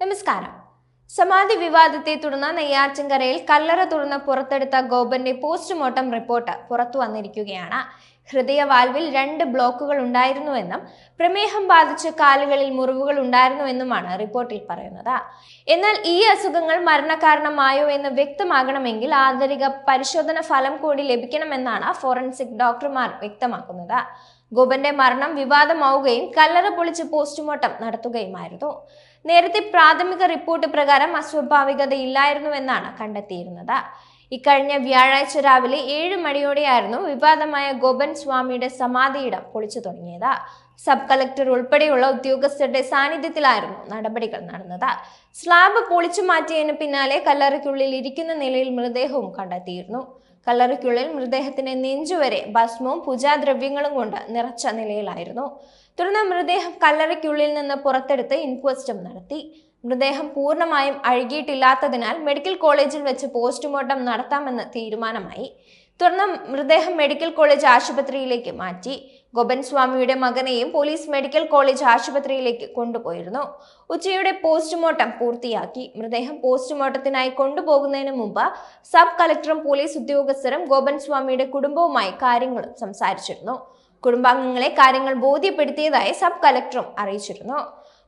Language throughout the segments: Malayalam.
നമസ്കാരം. സമാധി വിവാദത്തെ തുടർന്ന് നെയ്യാറ്റിൻകരയിൽ കല്ലറ തുറന്ന് പുറത്തെടുത്ത ഗോപന്റെ പോസ്റ്റ്മോർട്ടം റിപ്പോർട്ട് പുറത്തു വന്നിരിക്കുകയാണ്. ഹൃദയവാൽവിൽ രണ്ട് ബ്ലോക്കുകൾ ഉണ്ടായിരുന്നുവെന്നും പ്രമേഹം ബാധിച്ച് കാലുകളിൽ മുറിവുകൾ ഉണ്ടായിരുന്നുവെന്നുമാണ് റിപ്പോർട്ടിൽ പറയുന്നത്. എന്നാൽ ഈ അസുഖങ്ങൾ മരണകാരണമായോ എന്ന് വ്യക്തമാകണമെങ്കിൽ ആന്തരിക പരിശോധന ഫലം കൂടി ലഭിക്കണമെന്നാണ് ഫോറൻസിക് ഡോക്ടർമാർ വ്യക്തമാക്കുന്നത്. ഗോപന്റെ മരണം വിവാദമാവുകയും കല്ലറ പൊളിച്ച് പോസ്റ്റ്മോർട്ടം നടത്തുകയുമായിരുന്നു. നേരത്തെ പ്രാഥമിക റിപ്പോർട്ട് പ്രകാരം അസ്വാഭാവികതയില്ലായിരുന്നുവെന്നാണ് കണ്ടെത്തിയിരുന്നത്. ഇക്കഴിഞ്ഞ വ്യാഴാഴ്ച രാവിലെ ഏഴ് മണിയോടെയായിരുന്നു വിവാദമായ ഗോപൻ സ്വാമിയുടെ സമാധിയിടം പൊളിച്ചു തുടങ്ങിയത്. സബ് കളക്ടർ ഉൾപ്പെടെയുള്ള ഉദ്യോഗസ്ഥരുടെ സാന്നിധ്യത്തിലായിരുന്നു നടപടികൾ നടന്നത്. സ്ലാബ് പൊളിച്ചു മാറ്റിയതിന് പിന്നാലെ കല്ലറയ്ക്കുള്ളിൽ ഇരിക്കുന്ന നിലയിൽ മൃതദേഹവും കണ്ടെത്തിയിരുന്നു. കല്ലറയ്ക്കുള്ളിൽ മൃതദേഹത്തിന്റെ നെഞ്ചുവരെ ഭസ്മവും പൂജാദ്രവ്യങ്ങളും കൊണ്ട് നിറച്ച നിലയിലായിരുന്നു. തുടർന്ന് മൃതദേഹം കല്ലറയ്ക്കുള്ളിൽ നിന്ന് പുറത്തെടുത്ത് ഇൻക്വസ്റ്റും നടത്തി. മൃതദേഹം പൂർണമായും അഴുകിയിട്ടില്ലാത്തതിനാൽ മെഡിക്കൽ കോളേജിൽ വെച്ച് പോസ്റ്റ്മോർട്ടം നടത്താമെന്ന് തീരുമാനമായി. തുടർന്ന് മൃതദേഹം മെഡിക്കൽ കോളേജ് ആശുപത്രിയിലേക്ക് മാറ്റി. ഗോപൻ സ്വാമിയുടെ മകനെയും പോലീസ് മെഡിക്കൽ കോളേജ് ആശുപത്രിയിലേക്ക് കൊണ്ടുപോയിരുന്നു. ഉച്ചയുടെ പോസ്റ്റ്മോർട്ടം പൂർത്തിയാക്കി. മൃതദേഹം പോസ്റ്റ്മോർട്ടത്തിനായി കൊണ്ടുപോകുന്നതിന് മുമ്പ് സബ് കളക്ടറും പോലീസ് ഉദ്യോഗസ്ഥരും ഗോപൻ സ്വാമിയുടെ കുടുംബവുമായി കാര്യങ്ങൾ സംസാരിച്ചിരുന്നു. കുടുംബാംഗങ്ങളെ കാര്യങ്ങൾ ബോധ്യപ്പെടുത്തിയതായി സബ് കളക്ടറും അറിയിച്ചിരുന്നു.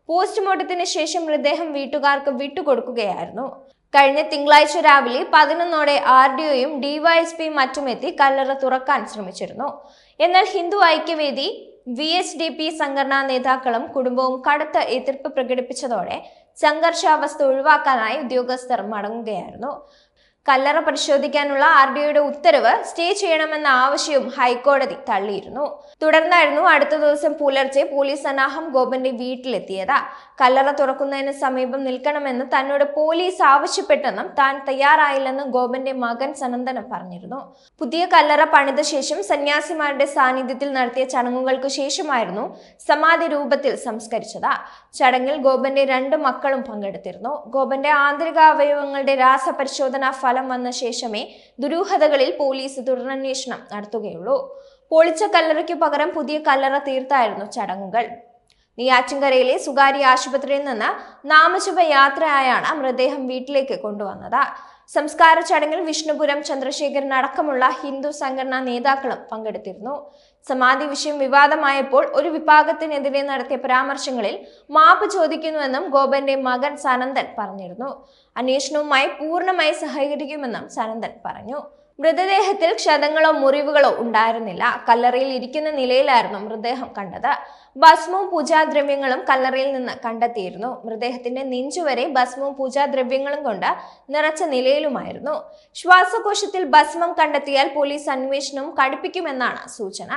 പോസ്റ്റ്മോർട്ടത്തിന് ശേഷം മൃതദേഹം വീട്ടുകാർക്ക് വിട്ടുകൊടുക്കുകയായിരുന്നു. കഴിഞ്ഞ തിങ്കളാഴ്ച രാവിലെ പതിനൊന്നോടെ ആർ ഡി ഒയും ഡിവൈഎസ്പിയും മറ്റുമെത്തി കല്ലറ തുറക്കാൻ ശ്രമിച്ചിരുന്നു. എന്നാൽ Hindu Aikyavedi V S D P സംഘടനാ നേതാക്കളും കുടുംബവും കടുത്ത എതിർപ്പ് പ്രകടിപ്പിച്ചതോടെ സംഘർഷാവസ്ഥ ഒഴിവാക്കാനായി ഉദ്യോഗസ്ഥർ മടങ്ങുകയായിരുന്നു. കല്ലറ പരിശോധിക്കാനുള്ള ആർ ഡി ഒയുടെ ഉത്തരവ് സ്റ്റേ ചെയ്യണമെന്ന ആവശ്യവും ഹൈക്കോടതി തള്ളിയിരുന്നു. തുടർന്നായിരുന്നു അടുത്ത ദിവസം പുലർച്ചെ പോലീസ് സന്നാഹം ഗോപന്റെ വീട്ടിലെത്തിയത്. കല്ലറ തുറക്കുന്നതിന് സമീപം നിൽക്കണമെന്ന് തന്നോട് പോലീസ് ആവശ്യപ്പെട്ടെന്നും താൻ തയ്യാറായില്ലെന്നും ഗോപന്റെ മകൻ സനന്ദനം പറഞ്ഞിരുന്നു. പുതിയ കല്ലറ പണിത ശേഷം സന്യാസിമാരുടെ സാന്നിധ്യത്തിൽ നടത്തിയ ചടങ്ങുകൾക്ക് ശേഷമായിരുന്നു സമാധി രൂപത്തിൽ സംസ്കരിച്ചത്. ചടങ്ങിൽ ഗോപന്റെ രണ്ട് മക്കളും പങ്കെടുത്തിരുന്നു. ഗോപന്റെ ആന്തരിക അവയവങ്ങളുടെ രാസപരിശോധനാ ഫലം വന്ന ശേഷമേ ദുരൂഹതകളിൽ പോലീസ് തുടരന്വേഷണം നടത്തുകയുള്ളൂ. പൊളിച്ച കല്ലറയ്ക്കു പകരം പുതിയ കല്ലറ തീർത്തായിരുന്നു ചടങ്ങുകൾ. നെയ്യാറ്റിൻകരയിലെ സ്വകാര്യ ആശുപത്രിയിൽ നിന്ന് നാമജപ യാത്രയായാണ് മൃതദേഹം വീട്ടിലേക്ക് കൊണ്ടുവന്നത്. സംസ്കാര ചടങ്ങിൽ വിഷ്ണുപുരം ചന്ദ്രശേഖരൻ അടക്കമുള്ള ഹിന്ദു സംഘടനാ നേതാക്കളും പങ്കെടുത്തിരുന്നു. സമാധി വിഷയം വിവാദമായപ്പോൾ ഒരു വിഭാഗത്തിനെതിരെ നടത്തിയ പരാമർശങ്ങളിൽ മാപ്പ് ചോദിക്കുന്നുവെന്നും ഗോപന്റെ മകൻ സനന്ദൻ പറഞ്ഞിരുന്നു. അന്വേഷണവുമായി പൂർണമായി സഹകരിക്കുമെന്നും സനന്ദൻ പറഞ്ഞു. മൃതദേഹത്തിൽ ക്ഷതങ്ങളോ മുറിവുകളോ ഉണ്ടായിരുന്നില്ല. കല്ലറയിൽ ഇരിക്കുന്ന നിലയിലായിരുന്നു മൃതദേഹം കണ്ടത്. ഭസ്മവും പൂജാദ്രവ്യങ്ങളും കല്ലറയിൽ നിന്ന് കണ്ടെത്തിയിരുന്നു. മൃതദേഹത്തിന്റെ നെഞ്ചുവരെ ഭസ്മവും പൂജാദ്രവ്യങ്ങളും കൊണ്ട് നിറച്ച നിലയിലുമായിരുന്നു. ശ്വാസകോശത്തിൽ ഭസ്മം കണ്ടെത്തിയാൽ പോലീസ് അന്വേഷണം കടുപ്പിക്കുമെന്നാണ് സൂചന.